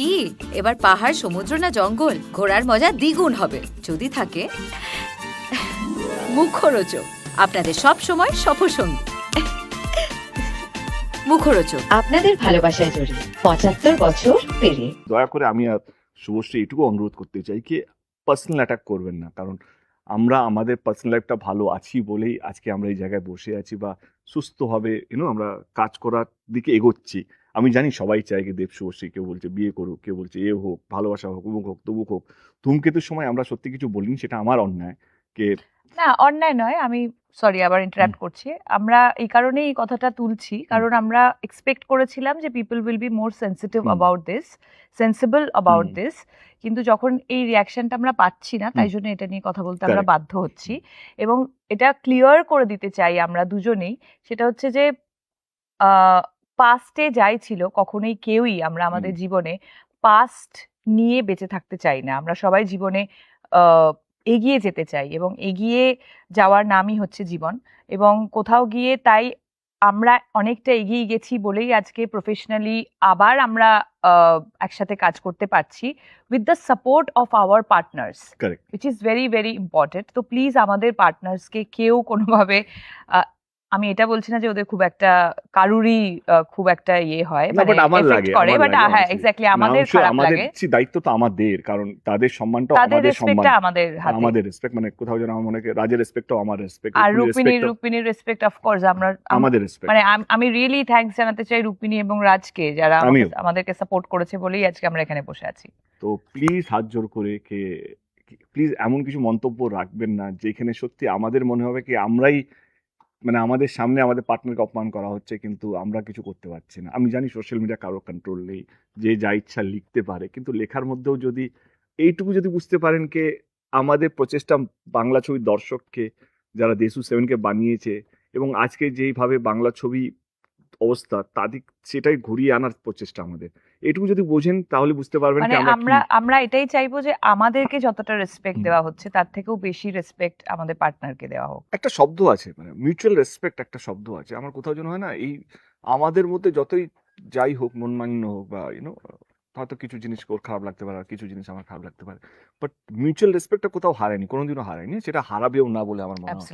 কি? এবার পাহাড় সমুদ্র না জঙ্গল? ঘোরার মজা দ্বিগুণ হবে। যদি থাকে মুখরোচক। আপনাদের সব সময় সফরসঙ্গী। মুখরোচক। আপনাদের ভালোবাসায় জড়িয়ে পঁচাত্তর বছর পেরিয়ে। দয়া করে আমি আর শুভশ্রী এটুকু অনুরোধ করতে চাই কি পার্সোনাল অ্যাটাক করবেন না। কারণ আমরা আমাদের পার্সোনাল লাইফটা ভালো আছি বলেই আজকে আমরা এই জায়গায় বসে আছি বা সুস্থভাবে ইউনো আমরা কাজ করার দিকে এগোচ্ছি। আমি জানি সবাই চায় কি দেব শুভশ্রী কেউ বলছে বিয়ে করুক কেউ বলছে এ হোক ভালোবাসা হোক অমুক হোক তবুক হোক। ধূমকেতুর সময় আমরা সত্যি কিছু বলিনি সেটা আমার অন্যায়। কে না অন্যায় নয় আমি সরি আবার ইন্টারাপ্ট করছি। আমরা এই কারণেই এই কথাটা তুলছি কারণ আমরা এক্সপেক্ট করেছিলাম যে people will be more sensitive. About this sensible about this কিন্তু যখন এই রিয়াকশনটা আমরা পাচ্ছি না তাই জন্য এটা নিয়ে কথা বলতে আমরা বাধ্য হচ্ছি। এবং এটা ক্লিয়ার করে দিতে চাই আমরা দুজনেই সেটা হচ্ছে যে পাস্টে যাই ছিল কখনোই কেউই আমরা আমাদের জীবনে পাস্ট নিয়ে বেঁচে থাকতে চাই না। আমরা সবাই জীবনে এগিয়ে যেতে চাই এবং এগিয়ে যাওয়ার নামই হচ্ছে জীবন এবং কোথাও গিয়ে তাই আমরা অনেকটা এগিয়ে গেছি বলেই আজকে প্রফেশনালি আবার আমরা একসাথে কাজ করতে পারছি with the support of our partners which is very very important তো প্লিজ আমাদের পার্টনার্সকে কেউ কোনোভাবে আমি এটা বলছি না যে ওদের খুব একটা কারুরই খুব একটা ইয়ে হয় না, but আমার লাগে, করে বাট হ্যাঁ এক্স্যাক্টলি আমাদের খারাপ লাগে। see, দায়িত্ব তো আমাদের কারণ তাদের সম্মানটা আমাদের সম্মান। আমাদের হাতে। আমাদের রেসপেক্ট মানে কোথাও যেন আমার মনে হয় রাজের রেসপেক্টও আমার রেসপেক্ট আর রূপিনীর রূপিনীর রেসপেক্ট অফকোর্স আমরা আম- আমাদের রেসপেক্ট মানে আমি রিয়েলি থ্যাঙ্কস জানাতে চাই রূপিনী এবং রাজকে যারা আমাদেরকে সাপোর্ট করেছে বলেই আজকে আমরা এখানে বসে আছি। তো প্লিজ হাত জোর করে কে প্লিজ এমন কিছু মন্তব্য রাখবেন না যেখানে সত্যি আমাদের মনে হবে কি আমরাই মানে আমাদের সামনে আমাদের পার্টনারকে অপমান করা হচ্ছে, কিন্তু আমরা কিছু করতে পারছি না। আমি জানি সোশ্যাল মিডিয়া কারও কন্ট্রোল নেই, যে যা ইচ্ছা লিখতে পারে, কিন্তু লেখার মধ্যেও যদি এইটুকু যদি বুঝতে পারেন কে, আমাদের প্রচেষ্টা বাংলা ছবির দর্শককে, যারা দেশু সেভেনকে বানিয়েছে এবং আজকে যেইভাবে বাংলা ছবি অবস্থা তাদের সেটাই ঘুরিয়ে আনার প্রচেষ্টা আমাদের। এটুকু যদি বোঝেন তাহলে বুঝতে পারবেন মানে আমরা আমরা এটাই চাইব যে আমাদেরকে যতটা রেসপেক্ট দেওয়া হচ্ছে তার থেকেও বেশি রেসপেক্ট আমাদের পার্টনারকে দেওয়া হোক। একটা শব্দ আছে মানে মিউচুয়াল রেসপেক্ট একটা শব্দ আছে। আমার কোথাও যেন হয় না এই আমাদের মধ্যে যতই যাই হোক মনমান্য হোক বা ইউনো হয়তো কিছু জিনিস ওর খারাপ লাগতে পারে আর কিছু জিনিস আমার খারাপ লাগতে পারে। বাট মিউচুয়াল রেসপেক্টটা কোথাও হারায়নি কোনোদিনও হারায়নি সেটা হারাবেও না বলে আমার মনে হয়।